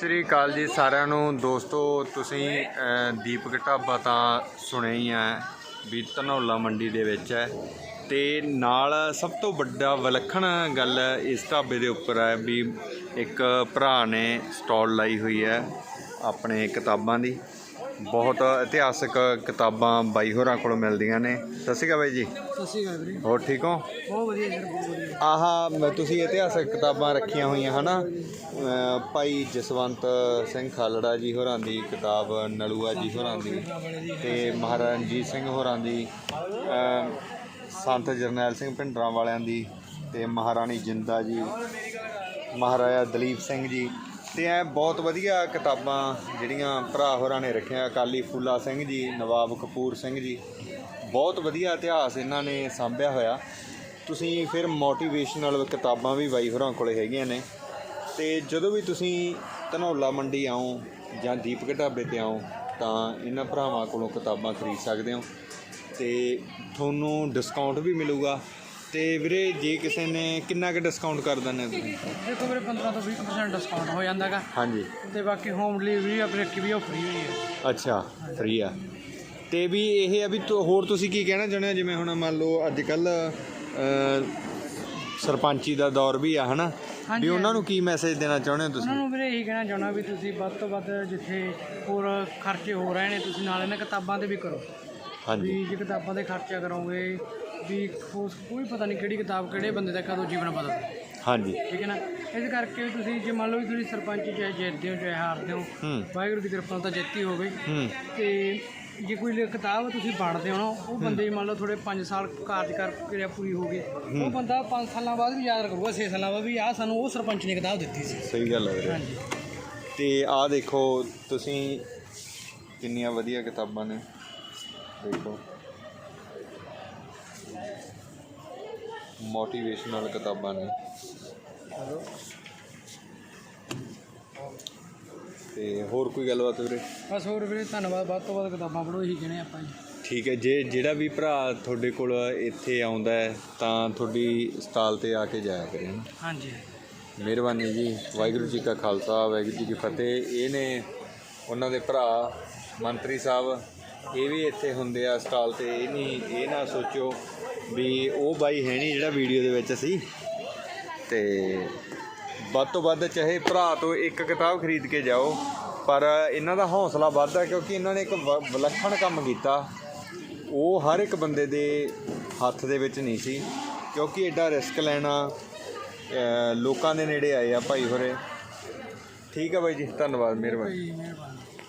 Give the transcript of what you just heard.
ਸ੍ਰੀ ਅਕਾਲ ਜੀ ਸਾਰਿਆਂ ਨੂੰ। ਦੋਸਤੋ, ਤੁਸੀਂ ਦੀਪਕ ਢਾਬਾ ਤਾਂ ਸੁਣਿਆ ਹੀ ਹੈ ਵੀ ਧਨੌਲਾ ਮੰਡੀ ਦੇ ਵਿੱਚ ਹੈ ਤੇ ਨਾਲ ਸਭ ਤੋਂ ਵੱਡਾ ਵਿਲੱਖਣ ਗੱਲ ਇਸ ਢਾਬੇ ਦੇ ਉੱਪਰ ਹੈ ਵੀ ਇੱਕ ਭਰਾ ਨੇ ਸਟਾਲ ਲਾਈ ਹੋਈ ਹੈ ਆਪਣੇ ਕਿਤਾਬਾਂ ਦੀ। ਬਹੁਤ ਇਤਿਹਾਸਕ ਕਿਤਾਬਾਂ ਬਾਈ ਹੋਰਾਂ ਕੋਲ ਮਿਲਦੀਆਂ ਨੇ। ਸਤਿ ਸ਼੍ਰੀ ਅਕਾਲ ਬਾਈ ਜੀ। ਸਤਿ ਸ਼੍ਰੀ ਅਕਾਲ ਵੀਰੇ। ਹੋਰ ਠੀਕ ਹੋ? ਬਹੁਤ ਵਧੀਆ ਸਰ ਬਹੁਤ ਵਧੀਆ। ਆਹ ਮ- ਤੁਸੀਂ ਇਤਿਹਾਸਕ ਕਿਤਾਬਾਂ ਰੱਖੀਆਂ ਹੋਈਆਂ ਹਨਾ? ਅਹ ਭਾਈ ਜਸਵੰਤ ਸਿੰਘ ਖਾਲੜਾ ਜੀ ਹੋਰਾਂ ਦੀ ਕਿਤਾਬ ਨਲੂਆ ਜੀ ਹੋਰਾਂ ਦੀ ਤੇ ਮਹਾਰਾਜਾ ਰਣਜੀਤ ਸਿੰਘ ਹੋਰਾਂ ਦੀ ਅਹ ਸੰਤ ਜਰਨੈਲ ਸਿੰਘ ਭਿੰਡਰਾਂ ਵਾਲਿਆਂ ਦੀ ਤੇ ਮਹਾਰਾਣੀ ਜਿੰਦਾ ਜੀ ਮਹਾਰਾਜਾ ਦਲੀਪ ਸਿੰਘ ਜੀ ਤੇ ਐ ਬਹੁਤ ਵਧੀਆ ਕਿਤਾਬਾਂ ਜਿਹੜੀਆਂ ਭਰਾ ਹੋਰਾਂ ਨੇ ਰੱਖੀਆਂ। ਅਕਾਲੀ ਫੂਲਾ ਸਿੰਘ ਜੀ, ਨਵਾਬ ਕਪੂਰ ਸਿੰਘ ਜੀ। ਬਹੁਤ ਵਧੀਆ ਇਤਿਹਾਸ ਇਹਨਾਂ ਨੇ ਸਾਂਭਿਆ ਹੋਇਆ। ਤੁਸੀਂ ਫਿਰ ਮੋਟੀਵੇਸ਼ਨਲ ਕਿਤਾਬਾਂ ਵੀ ਬਾਈ ਹੋਰਾਂ ਕੋਲੇ ਹੈਗੀਆਂ ਨੇ। ਤੇ ਜਦੋਂ ਵੀ ਤੁਸੀਂ ਧਨੌਲਾ ਮੰਡੀ ਆਓ ਜਾਂ ਦੀਪਕ ਢਾਬੇ ਤੇ ਆਓ, ਤਾਂ ਇਹਨਾਂ ਭਰਾਵਾਂ ਕੋਲੋਂ ਕਿਤਾਬਾਂ ਖਰੀਦ ਸਕਦੇ ਹੋ। ਤੇ ਤੁਹਾਨੂੰ ਡਿਸਕਾਊਂਟ ਵੀ ਮਿਲੂਗਾ। ਤੇ ਵੀਰੇ ਜੇ ਕਿਸੇ ਨੇ ਕਿੰਨਾ ਕੁ ਡਿਸਕਾਊਂਟ ਕਰ ਦਿੰਦੇ ਤੁਸੀਂ? ਦੇਖੋ ਵੀਰੇ 15 ਤੋਂ 20% ਡਿਸਕਾਊਂਟ ਹੋ ਜਾਂਦਾਗਾ ਹਾਂਜੀ। ਤੇ ਬਾਕੀ ਹੋਮ ਡਿਲੀਵਰੀ ਆਪਣੀ ਰੱਖੀ ਵੀ ਉਹ ਫ੍ਰੀ ਹੋਈ ਹੈ। ਅੱਛਾ ਫ੍ਰੀ ਆ। ਤੇ ਵੀ ਇਹ ਆ ਵੀ ਤੁ- ਹੋਰ ਤੁਸੀਂ ਕੀ ਕਹਿਣਾ ਚਾਹੁੰਦੇ ਹੋ? ਜਿਵੇਂ ਹੁਣ ਮੰਨ ਲਓ ਅੱਜ ਕੱਲ ਸਰਪੰਚੀ ਦਾ ਦੌਰ ਵੀ ਆ ਹਨਾ? ਵੀ ਉਹਨਾਂ ਨੂੰ ਕੀ ਮੈਸੇਜ ਦੇਣਾ ਚਾਹੁੰਦੇ ਹੋ ਉਹਨਾਂ ਤੁਸੀਂ ਨੂੰ ਵੀਰੇ ਇਹੀ ਕਹਿਣਾ ਚਾਹੁੰਦਾ ਵੀ ਤੁਸੀਂ ਵੱਧ ਤੋਂ ਵੱਧ ਜਿੱਥੇ ਹੋਰ ਖਰਚੇ ਹੋ ਰਹੇ ਨੇ ਤੁਸੀਂ ਨਾਲ ਇਹਨਾਂ ਕਿਤਾਬਾਂ ਤੇ ਵੀ ਕਰੋ। ਹਾਂਜੀ। ਵੀ ਜੇ ਕਿਤਾਬਾਂ ਤੇ ਖਰਚਾ ਕਰੋਗੇ ਵੀ ਉਸ- ਕੋਈ ਪਤਾ ਨਹੀਂ ਕਿਹੜੀ ਕਿਤਾਬ ਕਿਹੜੇ ਬੰਦੇ ਦਾ ਕਦੋਂ ਜੀਵਨ ਬਦਲ ਹਾਂਜੀ। ਠੀਕ ਹੈ ਨਾ? ਇਸ ਕਰਕੇ ਤੁਸੀਂ ਜੇ ਮੰਨ ਲਓ ਵੀ ਤੁਸੀਂ ਸਰਪੰਚ ਚਾਹੇ ਜਿੱਤਦੇ ਹੋ ਚਾਹੇ ਹਾਰਦੇ ਹੋ ਹੂੰ। ਵਾਹਿਗੁਰੂ ਦੀ ਕਿਰਪਾ ਨਾਲ ਤਾਂ ਜਿੱਤੀ ਹੋ ਗਈ। ਹੂੰ। ਤੇ ਜੇ ਕੋਈ ਲ- ਕਿਤਾਬ ਤੁਸੀਂ ਪੜ੍ਹਦੇ ਹੋ ਨਾ ਉਹ ਬੰਦੇ ਮੰਨ ਲਓ ਥੋੜੇ 5 ਸਾਲ ਕਾਰਜਕਾਰ ਕਿਰਿਆ ਪੂਰੀ ਹੋ ਗਈ ਉਹ ਬੰਦਾ 5 ਸਾਲਾਂ ਬਾਅਦ ਵੀ ਯਾਦ ਕਰੂਗਾ 6 ਸਾਲਾਂ ਬਾਅਦ ਵੀ ਆਹ ਸਾਨੂੰ ਉਹ ਸਰਪੰਚ ਨੇ ਕਿਤਾਬ ਦਿੱਤੀ ਸੀ। ਸਹੀ ਗੱਲ ਹੈ ਵੀਰੇ। ਹਾਂਜੀ। ਤੇ ਆਹ ਦੇਖੋ ਤੁਸੀਂ ਕਿੰਨੀਆਂ ਵਧੀਆ ਕਿਤਾਬਾਂ ਨੇ। ਦੇਖੋ। ਮੋਟੀਵੇਸ਼ਨਲ ਕਿਤਾਬਾਂ ਨੇ। ਤੇ ਹੋਰ ਕੋਈ ਗੱਲਬਾਤ ਵੀਰੇ? ਬਸ ਹੋਰ ਵੀਰੇ ਧੰਨਵਾਦ। ਵੱਧ ਤੋਂ ਵੱਧ ਕਿਤਾਬਾਂ ਪੜ੍ਹੋ ਇਹੀ ਕਹਿੰਦੇ ਆਪਾਂ ਜੀ। ਠੀਕ ਹੈ ਜੇ ਜਿਹੜਾ ਵੀ ਭਰਾ ਤੁਹਾਡੇ ਕੋਲ ਇੱਥੇ ਆਉਂਦਾ ਹੈ ਤਾਂ ਤੁਹਾਡੀ ਸਟਾਲ ਤੇ ਆ ਕੇ ਜਾਇਆ ਕਰੇ ਨਾ? ਹਾਂਜੀ। ਮਿਹਰਬਾਨੀ ਜੀ। ਵਾਹਿਗੁਰੂ ਜੀ ਕਾ ਖਾਲਸਾ ਵਾਹਿਗੁਰੂ ਜੀ ਕੀ ਫਤਿਹ। ਇਹ ਨੇ ਉਹਨਾਂ ਦੇ ਭਰਾ ਮੰਤਰੀ ਸਾਹਿਬ ਇਹ ਵੀ ਇੱਥੇ ਹੁੰਦੇ ਆ ਸਟਾਲ ਤੇ, ਇਹ ਨਹੀਂ, ਇਹ ਨਾ ਸੋਚੋ ਵੀ ਉਹ ਬਾਈ ਹੈ ਨਹੀਂ ਜਿਹੜਾ ਵੀਡੀਓ ਦੇ ਵਿੱਚ ਸੀ। ਤੇ ਵੱਧ ਤੋਂ ਵੱਧ ਚਾਹੇ ਭਰਾ ਤੋਂ ਇੱਕ ਕਿਤਾਬ ਖਰੀਦ ਕੇ ਜਾਓ, ਪਰ ਇਹਨਾਂ ਦਾ ਹੌਸਲਾ ਵੱਧਦਾ ਕਿਉਂਕਿ ਇਹਨਾਂ ਨੇ ਇੱਕ ਵ- ਵਿਲੱਖਣ ਕੰਮ ਕੀਤਾ। ਉਹ ਹਰ ਇੱਕ ਬੰਦੇ ਦੇ ਹੱਥ ਦੇ ਵਿੱਚ ਨਹੀਂ ਸੀ, ਕਿਉਂਕਿ ਐਡਾ ਰਿਸਕ ਲੈਣਾ ਲੋਕਾਂ ਦੇ ਨੇੜੇ ਆਏ ਆ ਭਾਈ ਹੋਰੇ। ਠੀਕ ਆ ਬਾਈ ਜੀ, ਧੰਨਵਾਦ ਮਿਹਰਬਾਨੀ।